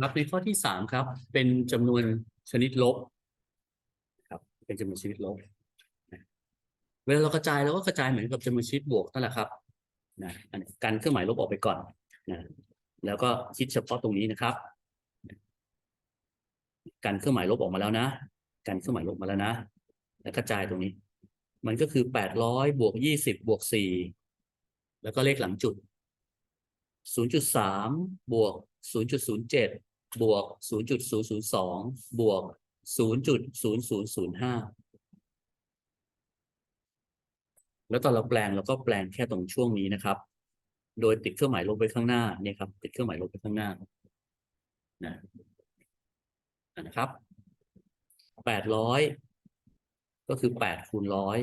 ครับในข้อที่สามครับ เป็นจำนวนชนิดลบครับ เป็นจำนวนชนิดลบเวลาเรากระจายเราก็กระจายเหมือนกับจำนวนชนิดบวกนั่นแหละครับนะกันเครื่องหมายลบออกไปก่อนนะแล้วก็คิดเฉพาะตรงนี้นะครับกันเครื่องหมายลบออกมาแล้วนะกันเครื่องหมายลบมาแล้วนะ แล้วกระจายตรงนี้ มันก็คือแปดร้อยบวกยี่สิบบวกสี่แล้วก็เลขหลังจุด ศูนย์จุดสามบวกศูนย์จุดศูนย์เจ็ดบวกศูนย์จุดศูนย์ศูนย์สองบวกศูนย์จุดศูนย์ศูนย์ศูนย์ห้าแล้วตอนเราแปลงเราก็แปลงแค่ตรงช่วงนี้นะครับ โดยติดเครื่องหมายลบไว้ข้างหน้าเนี่ยครับ ติดเครื่องหมายลบไว้ข้างหน้านะนะครับแปดร้อยก็คือแปดคูณร้อย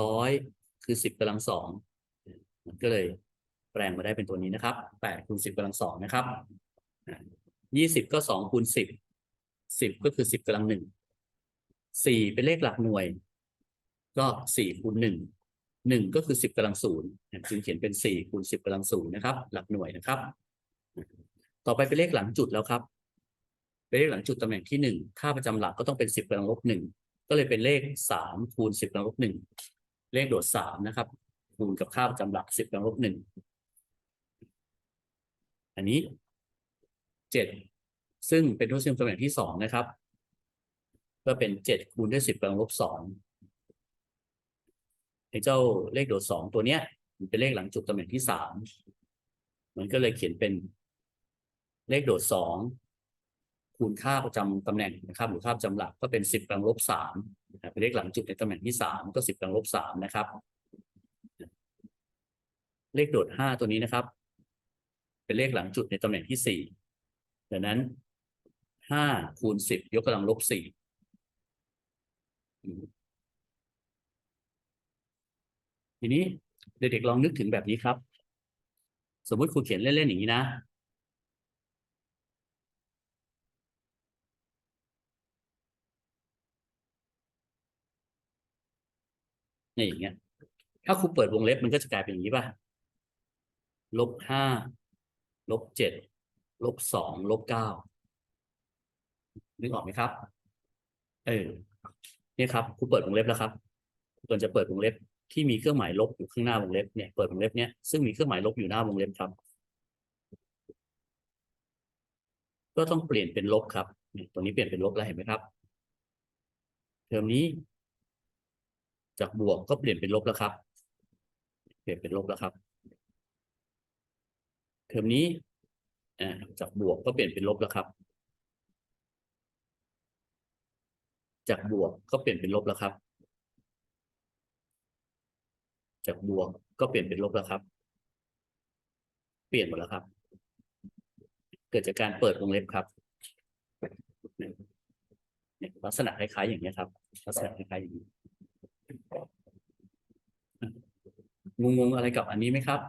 ร้อยคือสิบกำลังสอง มันก็เลยแปลงมาได้เป็นตัวนี้นะครับแปดคูณสิบกำลังสองนะครับยี่สิบก็สองคูณสิบสิบก็คือสิบกำลังหนึ่งสี่เป็นเลขหลักหน่วย ก็สี่คูณหนึ่งหนึ่งก็คือสิบกำลังศูนย์จึงเขียนเป็นสี่คูณสิบกำลังศูนย์นะครับ หลักหน่วยนะครับ ต่อไปเป็นเลขหลังจุดแล้วครับ เป็นเลขหลังจุดตำแหน่งที่หนึ่งค่าประจำหลักก็ต้องเป็นสิบกำลังลบหนึ่งก็เลยเป็นเลขสามคูณสิบกำลังลบหนึ่งเลขโดดสามนะครับ คูณกับค่าประจำหลักสิบกำลังลบหนึ่งอันนี้เจ็ดซึ่งเป็นทศนิยมตำแหน่งที่สองนะครับ ก็เป็นเจ็ดคูณด้วยสิบกำลังลบสองไอ้เจ้าเลขโดดสองตัวเนี้ยมันเป็นเลขหลังจุดตำแหน่งที่สามมันก็เลยเขียนเป็นเลขโดดสองคูณค่าประจำตำแหน่งนะครับหรือค่าประจำหลักก็เป็นสิบกำลังลบสามเป็นเลขหลังจุดในตำแหน่งที่สามก็สิบกำลังลบสามนะครับ เลขโดดห้าตัวนี้นะครับ เป็นเลขหลังจุดในตำแหน่งที่สี่ดังนั้นห้าคูณสิบยกกำลังลบสี่ทีนี้เด็กๆลองนึกถึงแบบนี้ครับ สมมติครูเขียนเล่นๆอย่างนี้นะนี่อย่างเงี้ย ถ้าครูเปิดวงเล็บมันก็จะกลายเป็นอย่างนี้ป่ะ ลบห้าลบเจ็ดลบสองลบเก้านึกออกไหมครับ เออเนี่ยครับครูเปิดวงเล็บแล้วครับควรจะเปิดวงเล็บที่มีเครื่องหมายลบอยู่ข้างหน้าวงเล็บเนี่ยเปิดวงเล็บเนี้ยซึ่งมีเครื่องหมายลบอยู่หน้าวงเล็บครับ ก็ต้องเปลี่ยนเป็นลบครับเนี่ยตรงนี้เปลี่ยนเป็นลบแล้วเห็นไหมครับ เทอมนี้ จากบวกก็เปลี่ยนเป็นลบแล้วครับ เปลี่ยนเป็นลบแล้วครับ เทอมนี้จากบวกก็เปลี่ยนเป็นลบแล้วครับ จากบวกก็เปลี่ยนเป็นลบแล้วครับ จากบวกก็เปลี่ยนเป็นลบแล้วครับ เปลี่ยนหมดแล้วครับ เกิดจากการเปิดวงเล็บครับเนี่ยลักษณะคล้ายๆอย่างนี้ครับ ลักษณะคล้ายๆอย่างนี้งงๆอะไรกับอันนี้ไหมครับ